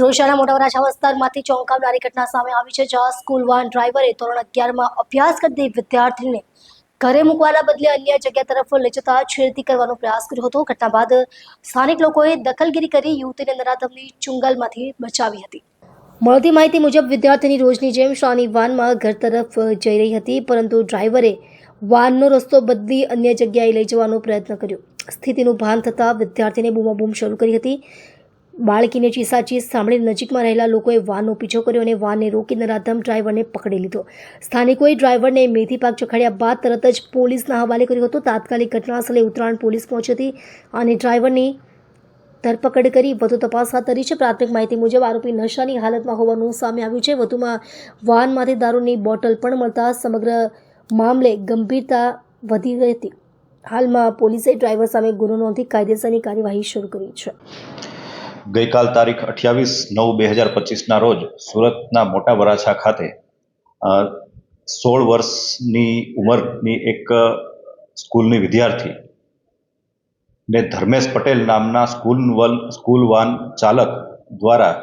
સુરક્ષાના મોટા વરાછા વિસ્તારમાંથી ચોંકાવનારી ઘટના સામે આવી છે, જ્યાં સ્કૂલ વાન ડ્રાઈવરે ધોરણ અગિયારમાં અભ્યાસ કરતી વિદ્યાર્થીને ઘરે મૂકવાના બદલે અન્ય જગ્યા તરફ લઈ જતા છેડતી કરવાનો પ્રયાસ કર્યો હતો. ઘટના બાદ સ્થાનિક લોકોએ દખલગીરી કરી, યુવતીને નરાધમની ચુંગલમાંથી બચાવી હતી. મળતી માહિતી મુજબ, વિદ્યાર્થીની રોજની જેમ શાની વાનમાં ઘર તરફ જઈ રહી હતી, પરંતુ ડ્રાઈવરે વાનનો રસ્તો બદલી અન્ય જગ્યાએ લઈ જવાનો પ્રયત્ન કર્યો. સ્થિતિનું ભાન થતાં વિદ્યાર્થીને બૂમાબૂમ શરૂ કરી હતી. બાળકીને ચીસાચીસ સાંભળી નજીકમાં રહેલા લોકોએ વાનનો પીછો કર્યો અને વાનને રોકી નરાધમ ડ્રાઈવરને પકડી લીધો. સ્થાનિકોએ ડ્રાઈવરને મેથી પાક ચખાડ્યા બાદ તરત જ પોલીસના હવાલે કર્યો હતો. તાત્કાલિક ઘટનાસ્થળે ઉત્તરાયણ પોલીસ પહોંચી હતી અને ડ્રાઈવરની ધરપકડ કરી વધુ તપાસ હાથ ધરી છે. પ્રાથમિક માહિતી મુજબ, આરોપી નશાની હાલતમાં હોવાનું સામે આવ્યું છે. વધુમાં, વાનમાંથી દારૂની બોટલ પણ મળતા સમગ્ર મામલે ગંભીરતા વધી રહી હતી હાલમાં પોલીસે ડ્રાઈવર સામે ગુનો નોંધી કાયદેસરની કાર્યવાહી શરૂ કરી છે. ગઈકાલ તારીખ અઠ્યાવીસ નવ બે હજાર પચીસના રોજ સુરતના મોટા વરાછા ખાતે સોળ વર્ષની ઉંમરની એક સ્કૂલની વિદ્યાર્થી ને ધર્મેશ પટેલ નામના સ્કૂલ વન, સ્કૂલ વાન ચાલક દ્વારા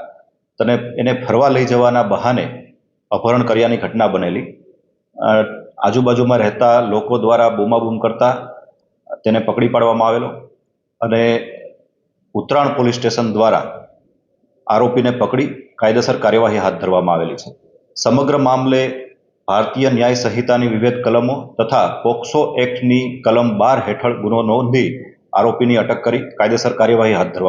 તને, એને ફરવા લઈ જવાના બહાને અપહરણ કર્યાની ઘટના બનેલી. આજુબાજુમાં રહેતા લોકો દ્વારા બૂમાબૂમ કરતા તેને પકડી પાડવામાં આવેલો અને ઉત્તરાયણ પોલીસ સ્ટેશન દ્વારા આરોપીને પકડી કાયદેસર કાર્યવાહી હાથ ધરવામાં આવેલી છે. સમગ્ર મામલે ભારતીય ન્યાય સંહિતાની વિવિધ કલમો તથા પોક્સો એક્ટની કલમ બાર હેઠળ ગુનો નોંધી આરોપીની અટક કરી કાયદેસર કાર્યવાહી હાથ ધરવામાં